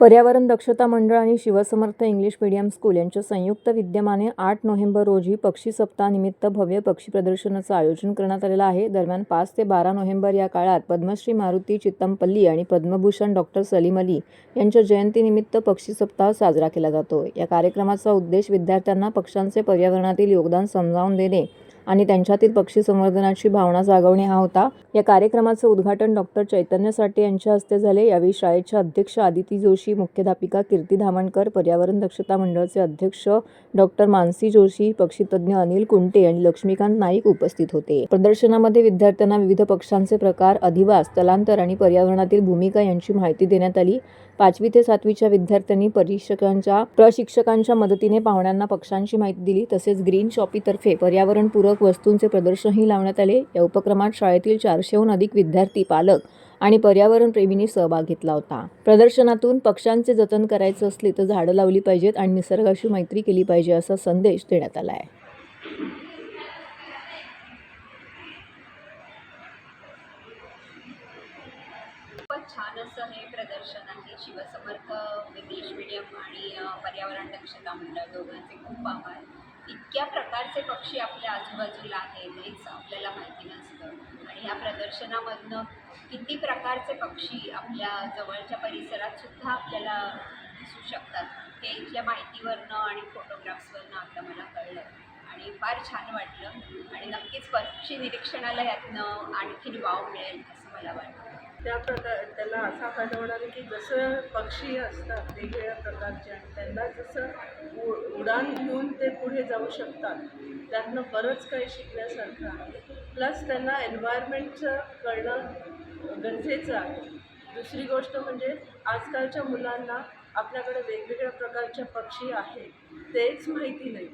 पर्यावरण दक्षता मंडळ आणि शिवसमर्थ इंग्लिश मीडियम स्कूल यांच्या संयुक्त विद्यमाने आठ नोव्हेंबर रोजी पक्षी सप्ताहानिमित्त भव्य पक्षी प्रदर्शनाचं आयोजन करण्यात आलेलं आहे. दरम्यान पाच ते बारा नोव्हेंबर या काळात पद्मश्री मारुती चित्तमपल्ली आणि पद्मभूषण डॉक्टर सलीम अली यांच्या जयंतीनिमित्त पक्षी सप्ताह साजरा केला जातो. या कार्यक्रमाचा उद्देश विद्यार्थ्यांना पक्ष्यांचे पर्यावरणातील योगदान समजावून देणे आणि त्यांच्यातील पक्षी संवर्धनाची भावना जागवणे हा होता. या कार्यक्रमाचं उद्घाटन डॉक्टर चैतन्य साठे यांच्या हस्ते झाले. यावेळी शाळेच्या अध्यक्ष आदिती जोशी मुख्याध्यापिका कीर्ती धामणकर पर्यावरण दक्षता मंडळाचे अध्यक्ष डॉक्टर मानसी जोशी पक्षीतज्ञ अनिल कुंटे आणि लक्ष्मीकांत नाईक उपस्थित होते. प्रदर्शनामध्ये विद्यार्थ्यांना विविध पक्षांचे प्रकार अधिवास स्थलांतर आणि पर्यावरणातील भूमिका यांची माहिती देण्यात आली. पाचवी ते सातवीच्या विद्यार्थ्यांनी परीक्षकांच्या प्रशिक्षकांच्या मदतीने पाहुण्यांना पक्ष्यांची माहिती दिली. तसेच ग्रीन शॉपीतर्फे पर्यावरणपूरक वस्तूंचे प्रदर्शनही लावण्यात आले. या उपक्रमात शाळेतील चारशेहून अधिक विद्यार्थी पालक आणि पर्यावरण प्रेमींनी सहभाग घेतला होता. प्रदर्शनातून पक्ष्यांचे जतन करायचं असले तर झाडं लावली पाहिजेत आणि निसर्गाशी मैत्री केली पाहिजे असा संदेश देण्यात आला आहे छान असं हे प्रदर्शन आहे. शिवसमर्थ इंग्लिश मिडियम आणि पर्यावरण दक्षता मंडळ दोघांचे खूप आभार. इतक्या प्रकारचे पक्षी आपल्या आजूबाजूला आहेत हेच आपल्याला माहिती नसतं. आणि ह्या प्रदर्शनामधनं किती प्रकारचे पक्षी आपल्या जवळच्या परिसरात सुद्धा आपल्याला दिसू शकतात हे इथल्या माहितीवरनं आणि फोटोग्राफ्सवरनं आता मला कळलं. आणि फार छान वाटलं. आणि नक्कीच पक्षी निरीक्षणाला यातनं आणखीन वाव मिळेल असं मला वाटतं. त्या प्रकार त्याला असा फायदा होणार की जसं पक्षी असतात वेगवेगळ्या प्रकारचे आणि त्यांना जसं उ उडान घेऊन ते पुढे जाऊ शकतात त्यातनं बरंच काही शिकण्यासारखं आहे. प्लस त्यांना एन्व्हायरमेंटचं कळणं गरजेचं आहे. दुसरी गोष्ट म्हणजे आजकालच्या मुलांना आपल्याकडे वेगवेगळ्या प्रकारचे पक्षी आहेत तेच माहिती नाही.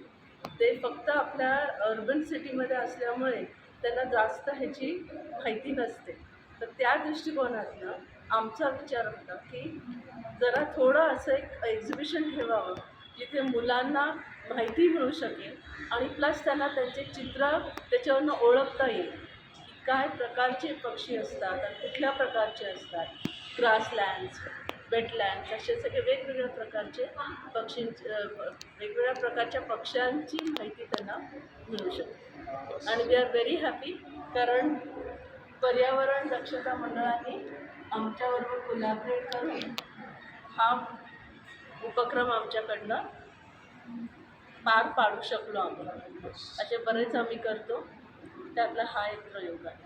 ते फक्त आपल्या अर्बन सिटीमध्ये असल्यामुळे त्यांना जास्त ह्याची माहिती नसते. तर त्या दृष्टिकोनातनं आमचा विचार होता की जरा थोडं असं एक एक्झिबिशन ठेवावं जिथे मुलांना माहिती मिळू शकेल आणि प्लस त्यांना त्यांचे चित्र त्याच्यावरनं ओळखता येईल की काय प्रकारचे पक्षी असतात आणि कुठल्या प्रकारचे असतात. ग्रासलँड्स वेटलँड्स असे सगळे वेगवेगळ्या प्रकारचे पक्षींचे वेगवेगळ्या प्रकारच्या पक्ष्यांची माहिती त्यांना मिळू शकते. आणि वी आर व्हेरी हॅपी कारण पर्यावरण दक्षता मंडळाने आमच्याबरोबर कोलॅबरेट करून हा उपक्रम आमच्याकडनं पार पाडू शकलो आम्ही. असे बरेच आम्ही करतो. त्यातला हा एक प्रयोग आहे.